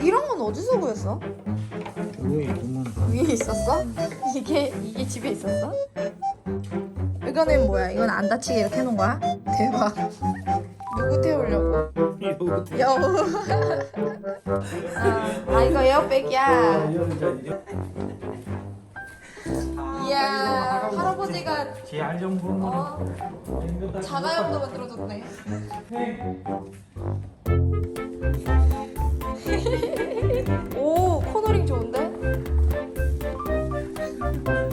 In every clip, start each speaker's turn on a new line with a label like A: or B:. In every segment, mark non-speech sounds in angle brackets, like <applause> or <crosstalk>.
A: 이런 건 어디서 구했어?
B: 여기 보면
A: 위에 있었어? 이게 이게 집에 있었어? 이거는 뭐야? 이건 안 다치게 이렇게 해놓은 거야? 대박. 누구 태우려고? 여우. 아, 아 이거 에어백이야. 이야 할아버지가
B: 제알 정도면
A: 어, 자가용도 만들어줬네. <laughs> 오 코너링 좋은데?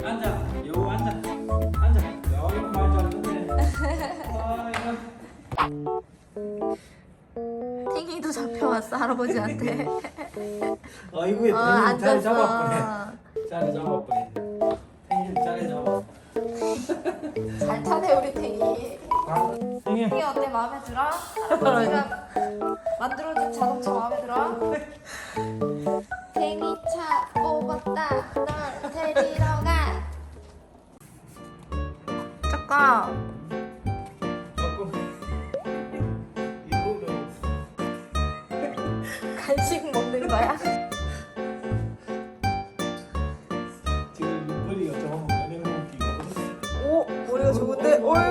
B: 앉아 여기 앉아 앉아 야 이거 말도 안 되네
A: 탱이도 잡혀왔어 할아버지한테.
B: 아이고 <laughs>
A: 어
B: 어, 잡았구네
A: 앉았어.
B: 자리 잡았구네
A: 잘 타네 우리 탱이.
B: 탱이
A: 탱이 어때 마음에 들어? 할아버지가 만들어준 자동차 마음에 들어? 탱이 차 뽑았다 널 데리러 가. 잠깐. 간식 먹는 거야?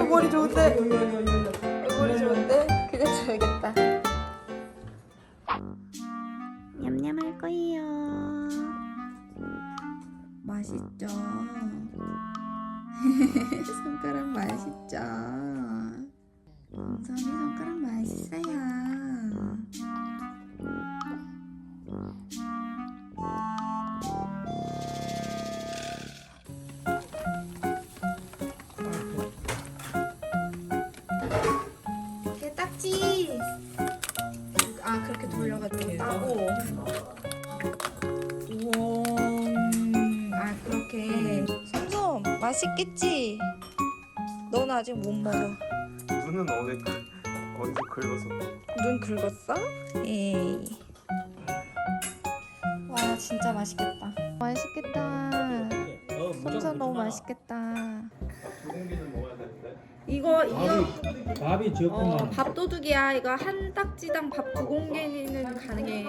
A: 오 머리 좋은데? 머리 좋은데? 그냥 줘야겠다. 냠냠 할 거예요. 맛있죠? <laughs> 손가락 맛있죠? 손가락 맛있어요. 돌려가지고 따고. 우와. 아 그렇게. 솜솜 맛있겠지. 넌 아직 못 먹어.
C: 눈은 어디 어디서 긁어서
A: 눈 긁었어? 에이. 와 진짜 맛있겠다. 맛있겠다.
B: 어,
A: 솜솜 너무 맛있겠다. 이거 이거
B: 밥이
A: 어,
B: 적구만
A: 밥도둑이야. 이거 한 딱지당 밥 두 공기는 가능해.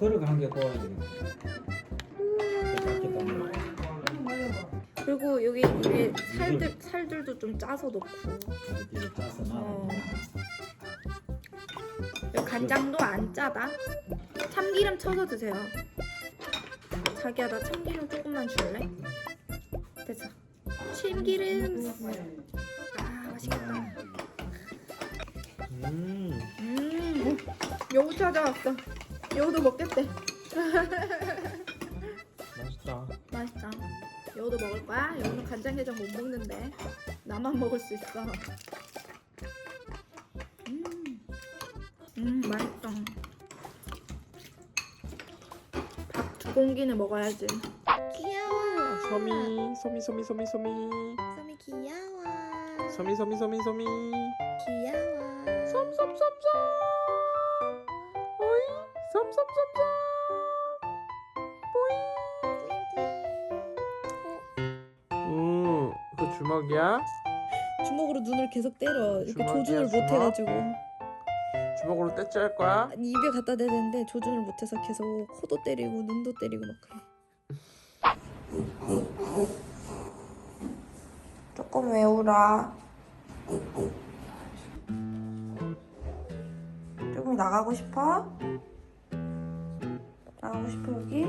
B: 걸어간 게 구워야 되겠다 작게
A: 그리고 여기 위에 살들 살들도 좀 짜서 넣고.
B: 이렇게 짜서
A: 어. 여기 간장도 안 짜다. 참기름 쳐서 드세요. 자기야 나 참기름 조금만 줄래? 됐어. 참기름.
B: 음
A: 음. 여우 찾아왔어. 여우도 먹겠대. <laughs>
B: 맛있다
A: 맛있다. 여우도 먹을 거야? 여우는 간장게장 못 먹는데 나만 먹을 수 있어. 음, 음 맛있다. 밥두 공기는 먹어야지. 귀여워.
C: 소미 소미 소미 소미 소미. 소미 소미 소미 소미
A: 귀여워.
C: 솜솜솜솜 오이 솜솜솜솜 오, 그 주먹이야?
A: 주먹으로 눈을 계속 때려. 이렇게
C: 주먹이야,
A: 조준을 못
C: 주먹?
A: 해가지고
C: 주먹으로 떼찌 할 거야?
A: 입에 갖다 대는데 조준을 못해서 계속 코도 때리고 눈도 때리고 막 그래. 조금 외우라. 조금 나가고 싶어? 나가고 싶어 여기?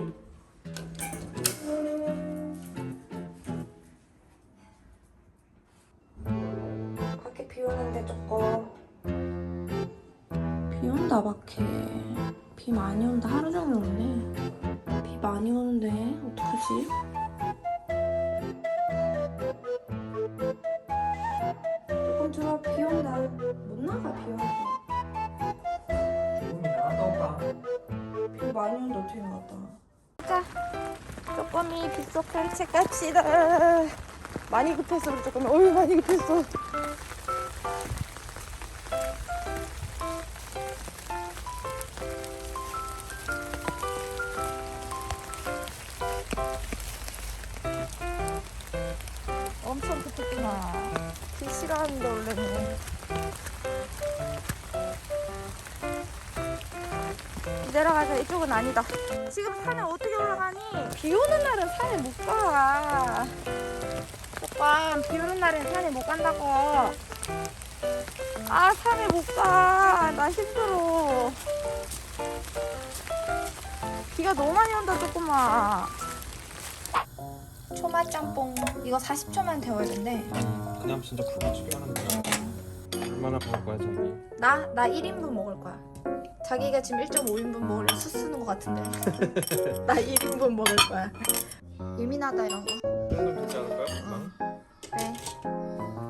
A: 밖에 비 오는데 조금 비 온다 밖에 비 많이 온다 하루 종일 오네 비 많이 오는데 어떡하지? 못 나가 비 와서
B: 조금이 올까
A: 비 많이 오는데 어떻게 나갔다. 자 쪼꼬미 빗속 산책 갑시다. 많이 급했어 우리 쪼꼬미 어휴 많이 급했어. 엄청 급했구나. 비 싫어하는데 원래는 내려가자. 이쪽은 아니다. 지금 산에 어떻게 올라가니? 비 오는 날은 산에 못 가. 오빠, 비 오는 날엔 산에 못 간다고. 아, 산에 못 가. 나 힘들어. 비가 너무 많이 온다, 조금만. 초마 짬뽕. 이거 40초만 데워야 된대.
C: 그냥 진짜 불가치게 하는 거야. 얼마나 먹을 거야 저기?
A: 나, 나 1인분 먹을 거야. 자기가 지금 1.5인분 먹으려 수 쓰는 것 같은데. <laughs> 나 1인분 먹을 거야. 예민하다, 이런 거.
C: 이 정도 되지 않을까요? 금방?
A: 그래.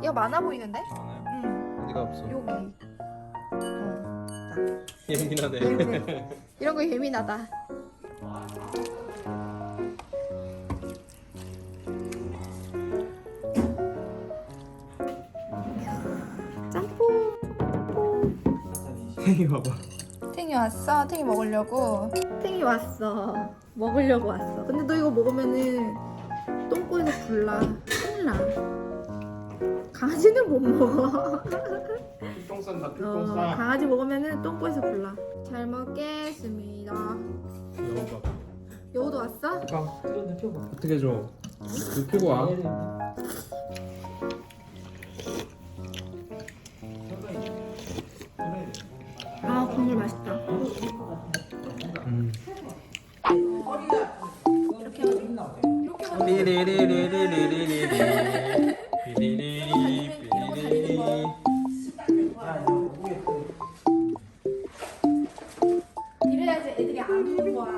A: 이거 많아 보이는데?
C: 많아요.
A: 응.
C: 어디가 없어?
A: 여기. 어.
C: 예민하네.
A: 예민해. 이런 거 예민하다. 짬뽕.
C: 탱이 <laughs> 봐봐.
A: 탱이 왔어. 탱이 먹으려고. 탱이 왔어. 먹으려고 왔어. 근데 너 이거 먹으면은 똥꼬에서 불나. 큰일 나. 강아지는 못 먹어.
C: 필똥 싼다
A: 어, 강아지 먹으면은 똥꼬에서 불나. 잘 먹겠습니다.
C: 여우.
A: 여우도 왔어?
C: 가.
B: 이거 눕혀봐.
C: 어떻게 줘? 눕히고 와.
A: 이래야지 애들이 안 우는 거야.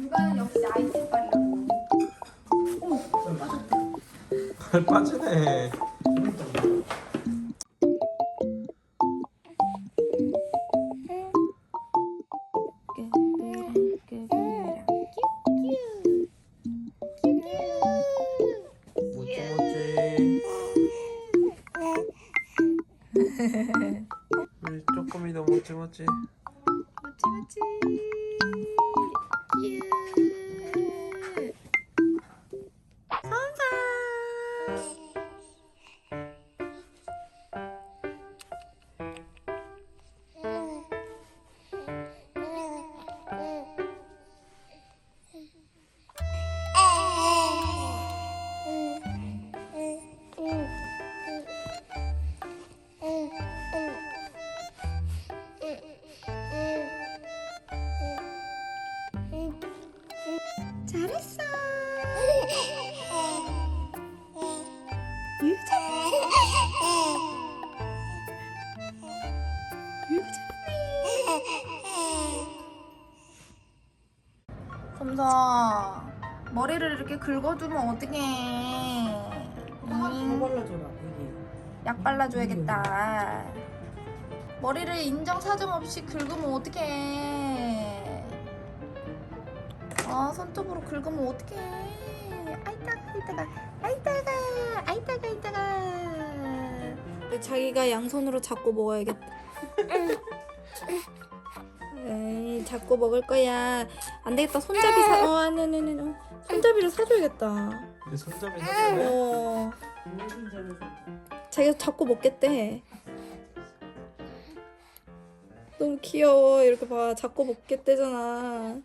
A: 육아는 역시 아이 색깔이라고.
C: 발 빠지네. 우리 쪼꼬미도 모찌 모찌.
A: 멋지 멋지. 잘했어. 머리를 이렇게 긁어주면 어떡해. 응?
B: 발라줘라 여기.
A: 약 발라줘야겠다. 머리를 인정 사정 없이 긁으면 어떡해. 아, 손톱으로 긁으면 어떡해. 아이따가, 아이따가, 아이따가, 아이따가, 아이따가. 자기가 양손으로 잡고 먹어야겠다. 에이, 잡고 먹을 거야. 안 되겠다. 손잡이 사, 어, 아니, 아니. 손잡이를 사줘야겠다.
C: 내 손잡이 사줄래?
A: 어. 자기가 잡고 먹겠대. 너무 귀여워. 이렇게 봐. 잡고 먹겠대잖아.